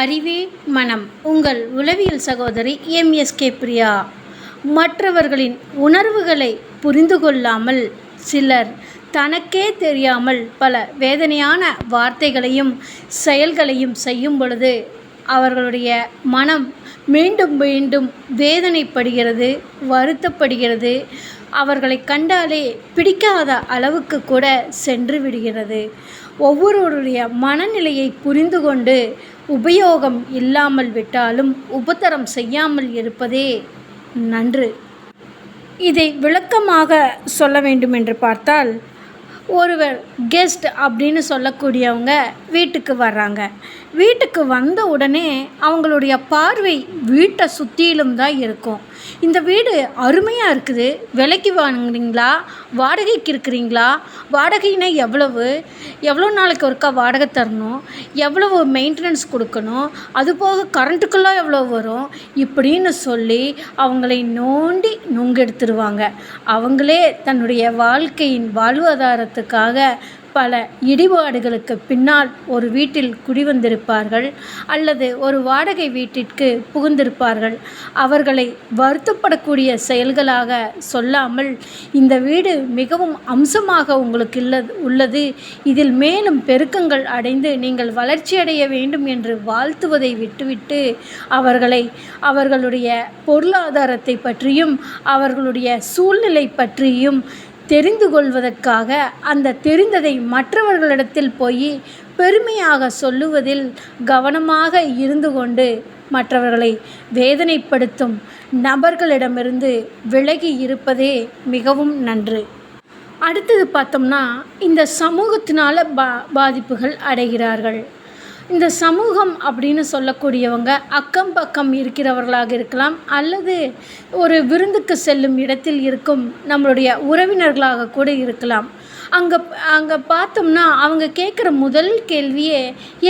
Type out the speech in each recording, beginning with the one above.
அறிவே மனம். உங்கள் உளவியல் சகோதரி எம்எஸ்கே பிரியா. மற்றவர்களின் உணர்வுகளை புரிந்து கொள்ளாமல் சிலர் தனக்கே தெரியாமல் பல வேதனையான வார்த்தைகளையும் செயல்களையும் செய்யும் பொழுது அவர்களுடைய மனம் மீண்டும் மீண்டும் வேதனைப்படுகிறது வருத்தப்படுகிறது. அவர்களை கண்டாலே பிடிக்காத அளவுக்கு கூட சென்று விடுகிறது. ஒவ்வொருவருடைய மனநிலையை புரிந்து கொண்டு உபயோகம் இல்லாமல் விட்டாலும் உபத்தரம் செய்யாமல் இருப்பதே நன்று. இதை விளக்கமாக சொல்ல வேண்டும் என்று பார்த்தால் ஒருவர் கெஸ்ட் அப்படின்னு சொல்லக்கூடியவங்க வீட்டுக்கு வர்றாங்க. வீட்டுக்கு வந்த உடனே அவங்களுடைய பார்வை வீட்டை சுற்றிலும் தான் இருக்கும். இந்த வீடு அருமையாக இருக்குது. விலைக்கு வாங்குறீங்களா? வாடகைக்கு இருக்கிறீங்களா? வாடகைனா எவ்வளவு? எவ்வளோ நாளைக்கு ஒருக்கா வாடகை தரணும்? எவ்வளவு மெயின்டெனன்ஸ் கொடுக்கணும்? அதுபோக கரண்ட்டுக்கெல்லாம் எவ்வளோ வரும்? இப்படின்னு சொல்லி அவங்களை நோண்டி நுங்கெடுத்துருவாங்க அவங்களே தன்னுடைய வாழ்க்கையின் வாழ்வாதாரத்துக்காக பல இடிபாடுகளுக்கு பின்னால் ஒரு வீட்டில் குடிவந்திருப்பார்கள் அல்லது ஒரு வாடகை வீட்டிற்கு புகுந்திருப்பார்கள். அவர்களை வருத்தப்படக்கூடிய செயல்களாக சொல்லாமல் இந்த வீடு மிகவும் அம்சமாக உங்களுக்கு உள்ளது. இதில் மேலும் பெருக்கங்கள் அடைந்து நீங்கள் வளர்ச்சியடைய வேண்டும் என்று வாழ்த்துவதை விட்டுவிட்டு அவர்களை அவர்களுடைய பொருளாதாரத்தை பற்றியும் அவர்களுடைய சூழ்நிலை பற்றியும் தெரிந்து கொள்வதற்காக அந்த தெரிந்ததை மற்றவர்களிடத்தில் போய் பெருமையாக சொல்லுவதில் கவனமாக இருந்து கொண்டு மற்றவர்களை வேதனைப்படுத்தும் நபர்களிடமிருந்து விலகி இருப்பதே மிகவும் நன்று. அடுத்தது பார்த்தோம்னா இந்த சமூகத்தினால் பா பாதிப்புகள் அடைகிறார்கள். இந்த சமூகம் அப்படின்னு சொல்லக்கூடியவங்க அக்கம் பக்கம் இருக்கிறவர்களாக இருக்கலாம் அல்லது ஒரு விருந்துக்கு செல்லும் இடத்தில் இருக்கும் நம்மளுடைய உறவினர்களாக கூட இருக்கலாம். அங்கே அங்கே பார்த்தோம்னா அவங்க கேட்குற முதல் கேள்வியே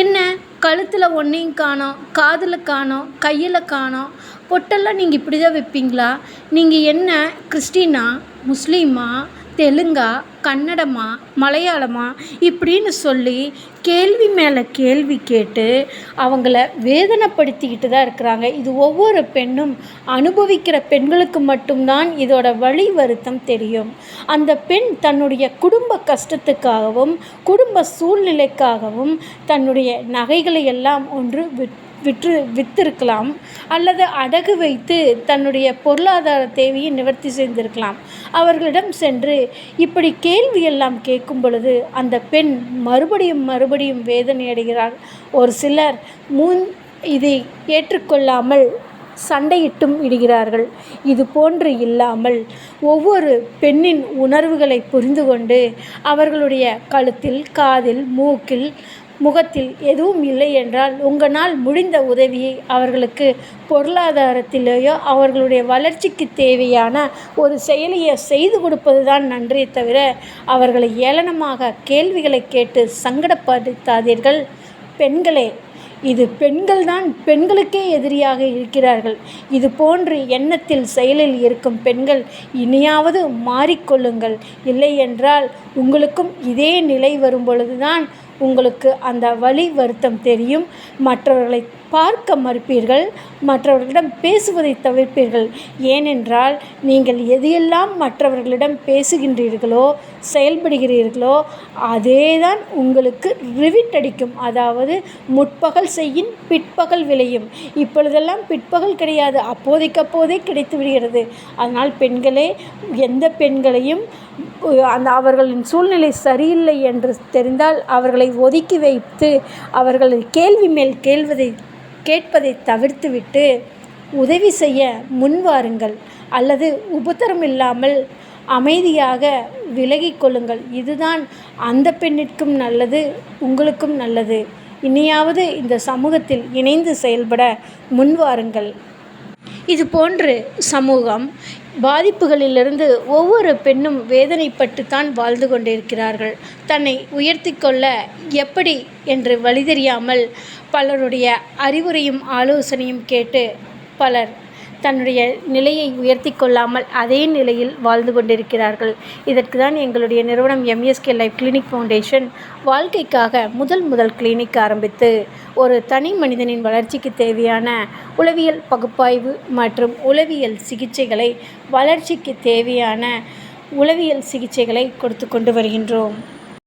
என்ன? கழுத்தில் ஒன்றையும் காணோம் காதில் காணோம் கையில் காணோம்? பொட்டெல்லாம் நீங்கள் இப்படி தான் வைப்பீங்களா? நீங்கள் என்ன கிறிஸ்டினா முஸ்லீமா தெலுங்கா கன்னடமா மலையாளமா இப்படின்னு சொல்லி கேள்வி மேலே கேள்வி கேட்டு அவங்கள வேதனைப்படுத்திக்கிட்டு தான் இருக்கிறாங்க. இது ஒவ்வொரு பெண்ணும் அனுபவிக்கிற பெண்களுக்கு மட்டும்தான் இதோட வழி வருத்தம் தெரியும். அந்த பெண் தன்னுடைய குடும்ப கஷ்டத்துக்காகவும் குடும்ப சூழ்நிலைக்காகவும் தன்னுடைய நகைகளை எல்லாம் ஒன்று விட் விற்று விற்றிருக்கலாம் அல்லது அடகு வைத்து தன்னுடைய பொருளாதார தேவையை நிவர்த்தி செய்திருக்கலாம். அவர்களிடம் சென்று இப்படி கேள்வி எல்லாம் கேட்கும் பொழுது அந்த பெண் மறுபடியும் மறுபடியும் வேதனையடைகிறார் ஒரு சிலர் முன் இதை ஏற்றுக்கொள்ளாமல் சண்டையிட்டும் இடுகிறார்கள். இது போன்று இல்லாமல் ஒவ்வொரு பெண்ணின் உணர்வுகளை புரிந்து கொண்டு அவர்களுடைய கழுத்தில் காதில் மூக்கில் முகத்தில் எதுவும் இல்லை என்றால் உங்களால் முடிந்த உதவியை அவர்களுக்கு பொருளாதாரத்திலேயோ அவர்களுடைய வளர்ச்சிக்கு தேவையான ஒரு செயலியை செய்து கொடுப்பது தான் நன்றே தவிர அவர்களை ஏளனமாக கேள்விகளை கேட்டு சங்கடப்படுத்தாதீர்கள். பெண்களே இது பெண்கள் தான் பெண்களுக்கே எதிரியாக இருக்கிறார்கள். இது போன்று எண்ணத்தில் செயலில் இருக்கும் பெண்கள் இனியாவது மாறிக்கொள்ளுங்கள். இல்லை என்றால் உங்களுக்கும் இதே நிலை வரும் பொழுதுதான் உங்களுக்கு அந்த வலி வருத்தம் தெரியும். மற்றவர்களை பார்க்க மறுப்பீர்கள். மற்றவர்களிடம் பேசுவதை தவிர்ப்பீர்கள். ஏனென்றால் நீங்கள் எதையெல்லாம் மற்றவர்களிடம் பேசுகின்றீர்களோ செயல்படுகிறீர்களோ அதே தான் உங்களுக்கு ரிவிட் அடிக்கும். அதாவது முற்பகல் செய்யின் பிற்பகல் விளையும். இப்பொழுதெல்லாம் பிற்பகல் கிடையாது. அப்போதைக்கு அப்போதே கிடைத்து விடுகிறது. அதனால் பெண்களே எந்த பெண்களையும் அந்த அவர்களின் சூழ்நிலை சரியில்லை என்று தெரிந்தால் அவர்களை ஒதுக்கி வைத்து அவர்களை கேள்வி மேல் கேள்வதை கேட்பதை தவிர்த்துவிட்டு உதவி செய்ய முன்வாருங்கள் அல்லது உபத்திரம் இல்லாமல் அமைதியாக விலகி கொள்ளுங்கள். இதுதான் அந்த பெண்ணிற்கும் நல்லது உங்களுக்கும் நல்லது. இனியாவது இந்த சமூகத்தில் இணைந்து செயல்பட முன்வாருங்கள். இது போன்று சமூகம் பாதிப்புகளிலிருந்து ஒவ்வொரு பெண்ணும் வேதனைப்பட்டுத்தான் வாழ்ந்து கொண்டிருக்கிறார்கள். தன்னை உயர்த்தி கொள்ள எப்படி என்று வழி தெரியாமல் பலருடைய அறிவுரையும் ஆலோசனையும் கேட்டு பலர் தன்னுடைய நிலையை உயர்த்தி கொள்ளாமல் அதே நிலையில் வாழ்ந்து கொண்டிருக்கிறார்கள். இதற்கு தான் எங்களுடைய நிறுவனம் எம்எஸ்கே லைஃப் கிளினிக் ஃபவுண்டேஷன் வாழ்க்கைக்காக முதல் முதல் கிளினிக் ஆரம்பித்து ஒரு தனி மனிதனின் வளர்ச்சிக்கு தேவையான உளவியல் பகுப்பாய்வு மற்றும் உளவியல் சிகிச்சைகளை வளர்ச்சிக்கு தேவையான உளவியல் சிகிச்சைகளை கொடுத்து கொண்டு வருகின்றோம்.